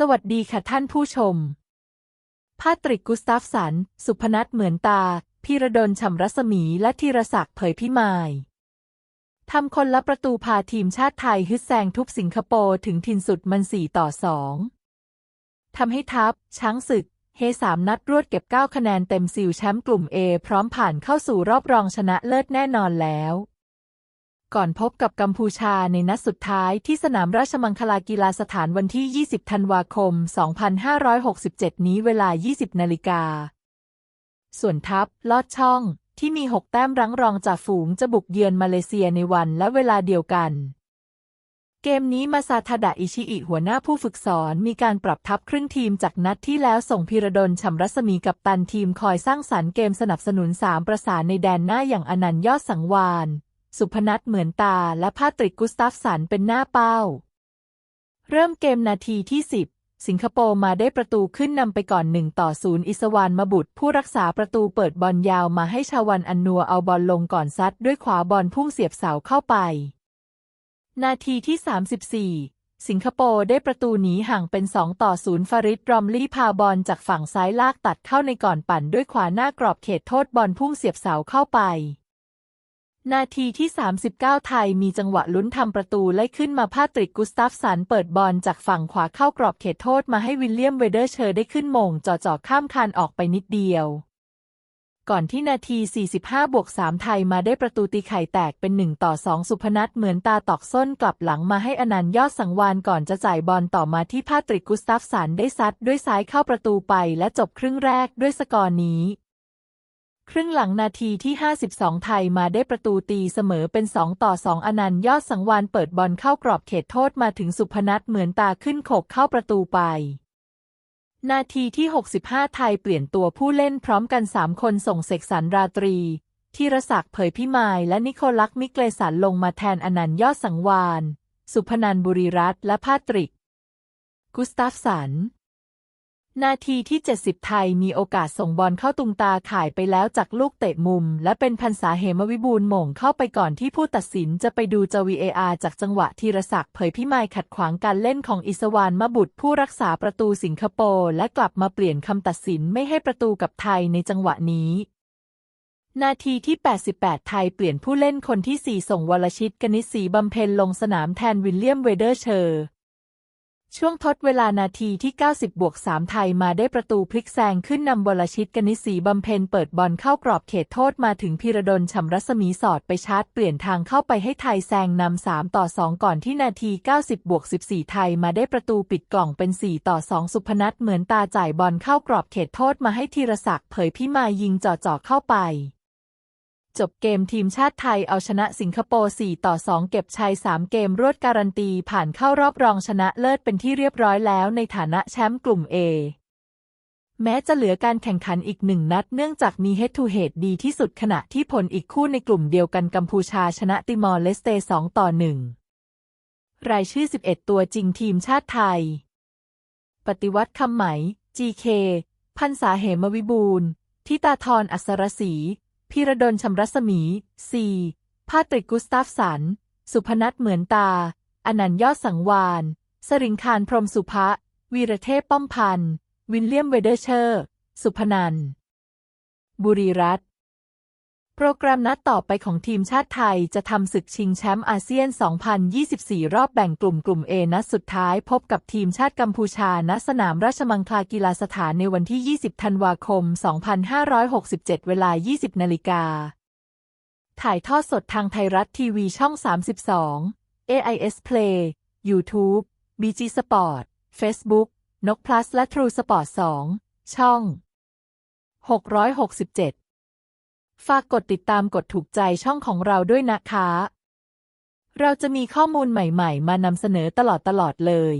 สวัสดีค่ะท่านผู้ชม พาตริกกุสตาฟสัน สุพนัทเหมือนตาพีระดลฉ่ำรัศมีและธีรศักดิ์เผยพิมายทำคนละประตูพาทีมชาติไทยฮึดแซงทุบสิงคโปร์ถึงทินสุดมันสี่ต่อสองทำให้ทัพ ช้างศึก เฮสามนัดรวดเก็บ 9 คะแนนเต็มซิลแชมป์กลุ่ม A พร้อมผ่านเข้าสู่รอบรองชนะเลิศแน่นอนแล้ว ก่อนพบกับกัมพูชาในนัดสุดท้ายที่สนามราชมังคลากีฬาสถานวันที่ 20 ธันวาคม 2567 นี้เวลา 20 นาฬิกา ส่วนทัพ ลอดช่อง ที่มี 6 แต้มรั้งรองจากฝูงจะบุกเยือนมาเลเซียในวันและเวลาเดียวกัน เกมนี้มาซาทาดะอิชิอิหัวหน้าผู้ฝึกสอนมีการปรับทัพครึ่งทีมจากนัดที่แล้วส่งพีระดลฉำรัศมีกับตันทีมคอยสร้างสรรค์เกมสนับสนุนสามประสานในแดนหน้าอย่างอนันต์ยอดสังวาน สุพนัทเหมือนตาและพาตริกกุสตัฟสันเป็นหน้าเป้า เริ่มเกมนาทีที่ 10 สิงคโปร์มาได้ประตูขึ้นนำไปก่อน1ต่อ0อิสวานมาบุตร ผู้รักษาประตูเปิดบอลยาวมาให้ชาวันอันนัวเอาบอลลงก่อนซัดด้วยขวาบอลพุ่งเสียบเสาเข้าไป นาทีที่ 34สิงคโปร์ได้ประตูหนีห่างเป็น 2 ต่อ0ฟาริดรอมลี่พาบอลจากฝั่งซ้ายลากตัดเข้าในก่อนปั่นด้วยขวาหน้ากรอบเขตโทษบอลพุ่งเสียบเสาเข้าไป นาทีที่ 39 ไทยมีจังหวะลุ้นทำประตูไล่ขึ้นมาพาตริกกุสตัฟสันเปิดบอลจากฝั่งขวาเข้ากรอบเขตโทษมาให้วิลเลียมเวเดอร์เชอร์ได้ขึ้นมงจ่อๆข้ามคานออกไปนิดเดียว ก่อนที่นาที 45 บวก 3 ไทยมาได้ประตูตีไข่แตกเป็น 1 ต่อ 2 สุพนัทเหมือนตาตอกส้นกลับหลังมาให้อนันต์ยอดสังวานก่อนจะจ่ายบอลต่อมาที่พาตริกกุสตัฟสันได้ซัดด้วยซ้ายเข้าประตูไปและจบครึ่งแรกด้วยสกอร์นี้ ครึ่งหลังนาทีที่ 52 ไทยมาได้ประตูตีเสมอเป็น 2 ต่อ 2 อนันต์ยอดสังวานเปิดบอลเข้ากรอบเขตโทษมาถึงสุพนัทเหมือนตาขึ้นโขกเข้าประตูไป นาทีที่ 65 ไทยเปลี่ยนตัวผู้เล่นพร้อมกัน 3 คนส่งเสกสรรราตรีธีรศักดิ์เผยพิมายและนิโคลักมิเกลสันลงมาแทนอนันต์ยอดสังวาน สุพนันบุรีรัตน์และพาตริก กุสตาฟสัน นาทีที่ 70 ไทยมีโอกาสส่งบอลเข้าตุงตาข่ายไปแล้วจากลูกเตะมุม และเป็นพันษาเหมวิบูลหม่งเข้าไปก่อนที่ผู้ตัดสินจะไปดูจวีเออาจากจังหวะธีรศักดิ์เผยพิมายขัดขวางการเล่นของอิสวานมาบุตรผู้รักษาประตูสิงคโปร์และกลับมาเปลี่ยนคำตัดสินไม่ให้ประตูกับไทยในจังหวะนี้นาทีที่ 88 ไทยเปลี่ยนผู้เล่นคนที่ 4 ส่งวรชิตกนิษฐ์ศรีบำเพ็ญลงสนามแทนวิลเลียมเวเดอร์เชอร์ ช่วงทดเวลานาทีที่ 90 บวก 3 ไทยมาได้ประตูพลิกแซงขึ้นนำวรชิตกนิษฐ์ศรีบำเพ็ญเปิดบอลเข้ากรอบเขตโทษมาถึงพีรดลฉำรัศมีสอดไปชาร์จเปลี่ยนทางเข้าไปให้ไทยแซงนำ 3 ต่อ 2 ก่อนที่นาที 90 บวก 14 ไทยมาได้ประตูปิดกล่องเป็น 4 ต่อ 2 สุพนัทเหมือนตาจ่ายบอลเข้ากรอบเขตโทษมาให้ธีรศักดิ์เผยพิมายยิงจ่อๆเข้าไป จบเกมทีมชาติไทยเอาชนะสิงคโปร์ 4 ต่อ 2 เก็บชัย 3 เกมรวดการันตีผ่านเข้ารอบรองชนะเลิศเป็นที่เรียบร้อยแล้วในฐานะแชมป์กลุ่ม A แม้จะเหลือการแข่งขันอีกหนึ่งนัดเนื่องจากมีเฮดทูเฮดดีที่สุดขณะที่ผลอีกคู่ในกลุ่มเดียวกันกัมพูชาชนะติมอร์เลสเต 2 ต่อ 1 รายชื่อ 11 ตัวจริงทีมชาติไทย ปฏิวัติคำไหม GK พันษาเหมวิบูลทิตาธรอัศรศรี พีระดลชำรัศมี 4. ภาตริกกุสตาฟสัน สุพนัทเหมือนตา อนันต์ยอดสังวานสริงคารพรหมสุภะ วีระเทพป้อมพันธ์ วินเลียมเวเดอร์เชอร์ สุพนันบุรีรัตน์ โปรแกรมนัดต่อไปของทีมชาติไทยจะทำศึกชิงแชมป์อาเซียน 2024 รอบแบ่งกลุ่มกลุ่ม A นัดสุดท้ายพบกับทีมชาติกัมพูชา ณ สนามราชมังคลากีฬาสถานในวันที่ 20 ธันวาคม 2567 เวลา 20 นาฬิกา ถ่ายทอดสดทางไทยรัฐทีวีช่อง 32 AIS Play YouTube BG Sport Facebook นก plus และ True Sport 2 ช่อง 667 ฝากกดติดตามกดถูกใจช่องของเราด้วยนะคะ เราจะมีข้อมูลใหม่ ๆ มานำเสนอตลอดๆเลย